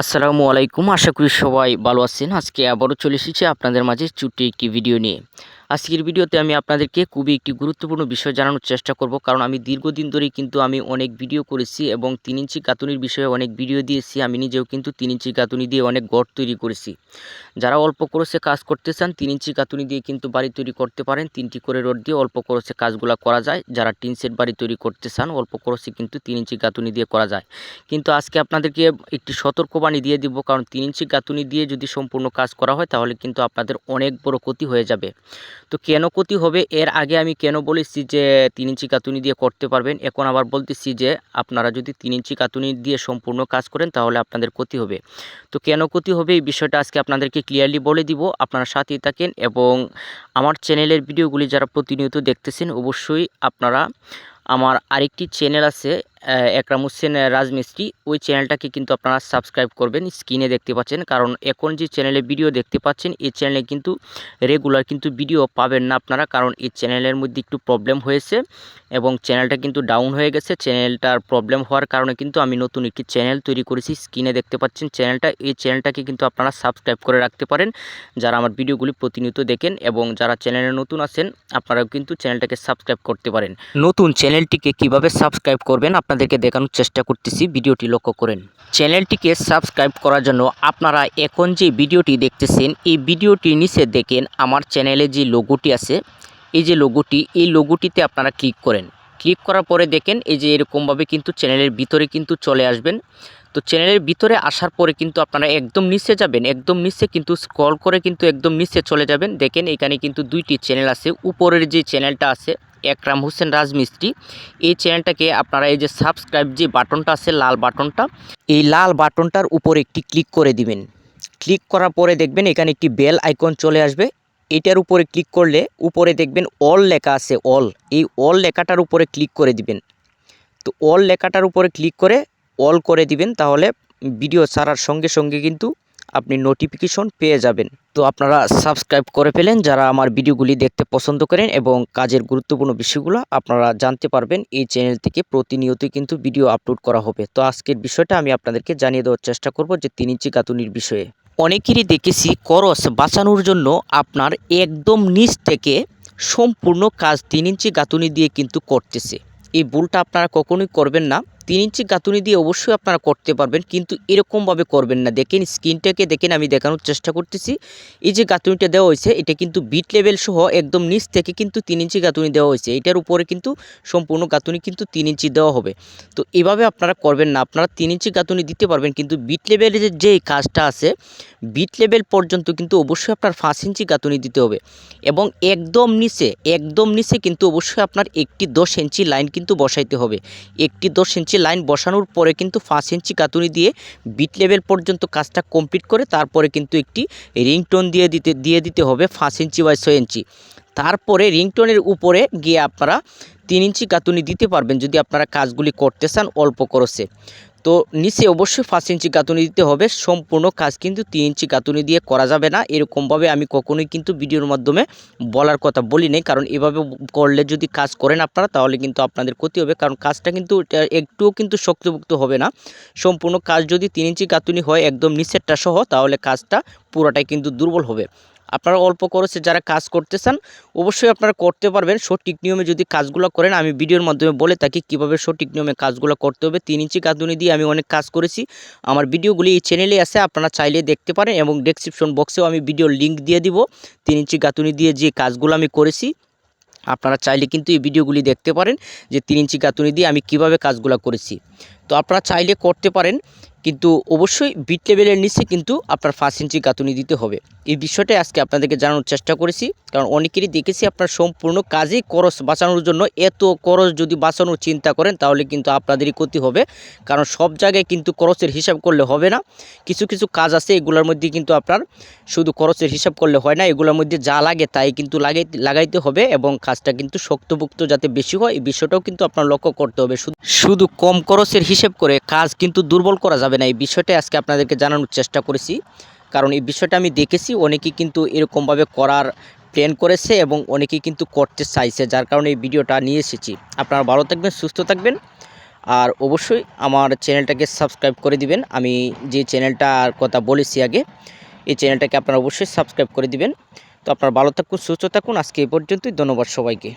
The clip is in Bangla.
আসসালামু আলাইকুম। আশা করি সবাই ভালো আছেন। আজকে আবারও চলে এসেছি আপনাদের মাঝে ছুটি একটি ভিডিও নিয়ে। আজকের ভিডিওতে আমি আপনাদেরকে খুবই একটি গুরুত্বপূর্ণ বিষয় জানানোর চেষ্টা করব, কারণ আমি দীর্ঘদিন ধরেই কিন্তু আমি অনেক ভিডিও করেছি এবং তিন ইঞ্চি কাতুনির বিষয়ে অনেক ভিডিও দিয়েছি। আমি নিজেও কিন্তু তিন ইঞ্চি কাতুনি দিয়ে অনেক ঘর তৈরি করেছি। যারা অল্প খরচে কাজ করতে চান, তিন ইঞ্চি কাতুনি দিয়ে কিন্তু বাড়ি তৈরি করতে পারেন। তিনটি করে রড দিয়ে অল্প খরচে কাজগুলো করা যায়। যারা টিন সেট বাড়ি তৈরি করতে চান, অল্প খরচে কিন্তু তিন ইঞ্চি কাতুনি দিয়ে করা যায়। কিন্তু আজকে আপনাদেরকে একটি সতর্কবাণী দিয়ে দিব, কারণ তিন ইঞ্চি গাঁথুনি দিয়ে যদি সম্পূর্ণ কাজ করা হয়, তাহলে কিন্তু আপনাদের অনেক বড় ক্ষতি হয়ে যাবে। তো কেন ক্ষতি হবে? এর আগে আমি কেন বলেছি যে তিন ইঞ্চি কাতুনি দিয়ে করতে পারবেন? এখন আবার বলতেছি যে আপনারা যদি তিন ইঞ্চি কাতুনি দিয়ে সম্পূর্ণ কাজ করেন, তাহলে আপনাদের ক্ষতি হবে। তো কেন ক্ষতি হবে? এই বিষয়টা আজকে আপনাদেরকে ক্লিয়ারলি বলে দিব। আপনারা সাথেই থাকেন এবং আমার চ্যানেলের ভিডিওগুলি যারা প্রতিনিয়ত দেখতেছেন, অবশ্যই আপনারা আমার আরেকটি চ্যানেল আছে একরাম হোসেন রাজমিস্ত্রি। ওই চ্যানেলটাকে কিন্তু আপনারা সাবস্ক্রাইব করবেন স্ক্রিনে দেখতে পাচ্ছেন। কারণ এখন যে চ্যানেলে ভিডিও দেখতে পাচ্ছেন, এই চ্যানেলে কিন্তু রেগুলার কিন্তু ভিডিও পাবেন না আপনারা। কারণ এই চ্যানেলের মধ্যে একটু প্রবলেম হয়েছে এবং চ্যানেলটা কিন্তু ডাউন হয়ে গেছে। চ্যানেলটার প্রবলেম হওয়ার কারণে কিন্তু আমি নতুন একটি চ্যানেল তৈরি করেছি। স্ক্রিনে দেখতে পাচ্ছেন চ্যানেলটা। এই চ্যানেলটাকে কিন্তু আপনারা সাবস্ক্রাইব করে রাখতে পারেন। যারা আমার ভিডিওগুলি প্রতিনিয়ত দেখেন এবং যারা চ্যানেলে নতুন আছেন, আপনারাও কিন্তু চ্যানেলটাকে সাবস্ক্রাইব করতে পারেন। নতুন চ্যানেলটিকে কীভাবে সাবস্ক্রাইব করবেন আপনাদেরকে দেখানোর চেষ্টা করতেছি, ভিডিওটি লক্ষ্য করেন। চ্যানেলটিকে সাবস্ক্রাইব করার জন্য আপনারা এখন যে ভিডিওটি দেখতেছেন, এই ভিডিওটি নিচে দেখেন আমার চ্যানেলে যে লোগোটি আছে, এই যে লোগোটি, এই লোগোটিতে আপনারা ক্লিক করেন। ক্লিক করার পরে দেখেন, এই যে এরকমভাবে কিন্তু চ্যানেলের ভিতরে কিন্তু চলে আসবেন। তো চ্যানেলের ভিতরে আসার পরে কিন্তু আপনারা একদম নিচে যাবেন, একদম নিচে কিন্তু স্ক্রল করে কিন্তু একদম নিচে চলে যাবেন। দেখেন এখানে কিন্তু দুইটি চ্যানেল আছে, উপরের যে চ্যানেলটা আছে, একরাম হোসেন রাজমিস্ত্রি, এই চ্যানেলটাকে আপনারা এই যে সাবস্ক্রাইব যে বাটনটা আছে, লাল বাটনটা, এই লাল বাটনটার উপর একটি ক্লিক করে দিবেন। ক্লিক করার পরে দেখবেন এখানে একটি বেল আইকন চলে আসবে। এটার উপরে ক্লিক করলে উপরে দেখবেন অল লেখা আছে অল এই অল লেখাটার উপরে ক্লিক করে দিবেন। তো অল লেখাটার উপরে ক্লিক করে অল করে দিবেন, তাহলে ভিডিও ছাড়ার সঙ্গে সঙ্গে কিন্তু আপনি নোটিফিকেশন পেয়ে যাবেন। তো আপনারা সাবস্ক্রাইব করে ফেলেন, যারা আমার ভিডিওগুলি দেখতে পছন্দ করেন এবং কাজের গুরুত্বপূর্ণ বিষয়গুলো আপনারা জানতে পারবেন, এই চ্যানেল থেকে প্রতিনিয়তই কিন্তু ভিডিও আপলোড করা হবে। তো আজকের বিষয়টা আমি আপনাদেরকে জানিয়ে দেওয়ার চেষ্টা করব যে তিন ইঞ্চি গাঁথুনির বিষয়ে। অনেকেরই দেখেছি করস বাঁচানোর জন্য আপনার একদম নিচ থেকে সম্পূর্ণ কাজ তিন ইঞ্চি গাঁথুনি দিয়ে কিন্তু করতেছে। এই ভুলটা আপনারা কখনোই করবেন না। তিন ইঞ্চি গাঁথুনি দিয়ে অবশ্যই আপনারা করতে পারবেন, কিন্তু এরকমভাবে করবেন না। দেখেন স্ক্রিনটাকে দেখেন, আমি দেখানোর চেষ্টা করতেছি। এই যে গাঁথুনিটা দেওয়া হয়েছে, এটা কিন্তু বিট লেভেল সহ একদম নিচ থেকে কিন্তু তিন ইঞ্চি গাঁথুনি দেওয়া হয়েছে। এটার উপরে কিন্তু সম্পূর্ণ গাঁথুনি কিন্তু তিন ইঞ্চি দেওয়া হবে। তো এভাবে আপনারা করবেন না, আপনারা তিন ইঞ্চি গাঁথুনি দিতে পারবেন, কিন্তু বিট লেভেলের যে কাজটা আছে, বিট লেভেল পর্যন্ত কিন্তু অবশ্যই আপনার পাঁচ ইঞ্চি গাঁথুনি দিতে হবে। এবং একদম নিচে একদম নিচে কিন্তু অবশ্যই আপনার একটি দশ ইঞ্চি লাইন কিন্তু বসাইতে হবে। একটি দশ ইঞ্চি লাইন বসানোর পরে কিন্তু পাঁচ ইঞ্চি কাতুনি দিয়ে বিট লেভেল পর্যন্ত কাজটা কমপ্লিট করে তারপরে কিন্তু একটি রিংটোন দিয়ে দিতে দিয়ে দিতে হবে পাঁচ ইঞ্চি বা ছয় ইঞ্চি। তারপরে রিংটোনের উপরে গিয়ে আপনারা তিন ইঞ্চি কাতুনি দিতে পারবেন যদি আপনারা কাজগুলি করতে চান অল্প খরচে। তো নিচে অবশ্যই পাঁচ ইঞ্চি গাঁথুনি দিতে হবে, সম্পূর্ণ কাজ কিন্তু তিন ইঞ্চি গাঁথুনি দিয়ে করা যাবে না। এরকমভাবে আমি কখনোই কিন্তু ভিডিওর মাধ্যমে বলার কথা বলি নাই, কারণ এভাবে করলে যদি কাজ করেন আপনারা, তাহলে কিন্তু আপনাদের ক্ষতি হবে। কারণ কাজটা কিন্তু একটুও কিন্তু শক্তভুক্ত হবে না। সম্পূর্ণ কাজ যদি তিন ইঞ্চি গাঁথুনি হয়, একদম নিচেরটা সহ, তাহলে কাজটা পুরোটাই কিন্তু দুর্বল হবে। আপনারা অল্প খরচে যারা কাজ করতে চান অবশ্যই আপনারা করতে পারবেন। সঠিক নিয়মে যদি কাজগুলো করেন, আমি ভিডিওর মাধ্যমে বলে থাকি কীভাবে সঠিক নিয়মে কাজগুলো করতে হবে। তিন ইঞ্চি গাঁথুনি দিয়ে আমি অনেক কাজ করেছি। আমার ভিডিওগুলি এই চ্যানেলে আছে, আপনারা চাইলে দেখতে পারেন এবং ডেসক্রিপশন বক্সেও আমি ভিডিওর লিঙ্ক দিয়ে দিব। তিন ইঞ্চি গাঁথুনি দিয়ে যে কাজগুলো আমি করেছি, আপনারা চাইলে কিন্তু এই ভিডিওগুলি দেখতে পারেন যে তিন ইঞ্চি গাঁথুনি দিয়ে আমি কীভাবে কাজগুলো করেছি। তো আপনারা চাইলে করতে পারেন, কিন্তু অবশ্যই বিট লেভেলের নিচে কিন্তু আপনার পাঁচ ইঞ্চি গাঁথুনি দিতে হবে। এই বিষয়টাই আজকে আপনাদেরকে জানানোর চেষ্টা করেছি, কারণ অনেকেরই দেখেছি আপনার সম্পূর্ণ কাজেই খরচ বাঁচানোর জন্য এত খরচ যদি বাঁচানোর চিন্তা করেন, তাহলে কিন্তু আপনাদেরই ক্ষতি হবে। কারণ সব জায়গায় কিন্তু খরচের হিসাব করলে হবে না। কিছু কিছু কাজ আছে, এগুলোর মধ্যে কিন্তু আপনার শুধু খরচের হিসাব করলে হয় না, এগুলোর মধ্যে যা লাগে তাই কিন্তু লাগাই, লাগাইতে হবে এবং কাজটা কিন্তু শক্তভুক্ত যাতে বেশি হয়, এই বিষয়টাও কিন্তু আপনার লক্ষ্য করতে হবে। শুধু- শুধু কম খরচের হিসেব করে কাজ কিন্তু দুর্বল করা যাবে না। এই বিষয়টা আজকে আপনাদেরকে জানানোর চেষ্টা করেছি। কারণ এই বিষয়টা আমি দেখেছি, অনেকেই কিন্তু এরকমভাবে করার প্ল্যান করেছে এবং অনেকেই কিন্তু করতে চাইছে, যার কারণে এই ভিডিওটা নিয়ে এসেছি। আপনারা ভালো থাকবেন, সুস্থ থাকবেন। আর অবশ্যই আমার চ্যানেলটাকে সাবস্ক্রাইব করে দিবেন। আমি যে চ্যানেলটার কথা বলেছি আগে, এই চ্যানেলটাকে আপনারা অবশ্যই সাবস্ক্রাইব করে দিবেন। তো আপনারা ভালো থাকুন, সুস্থ থাকুন। আজকে এই পর্যন্তই। ধন্যবাদ সবাইকে।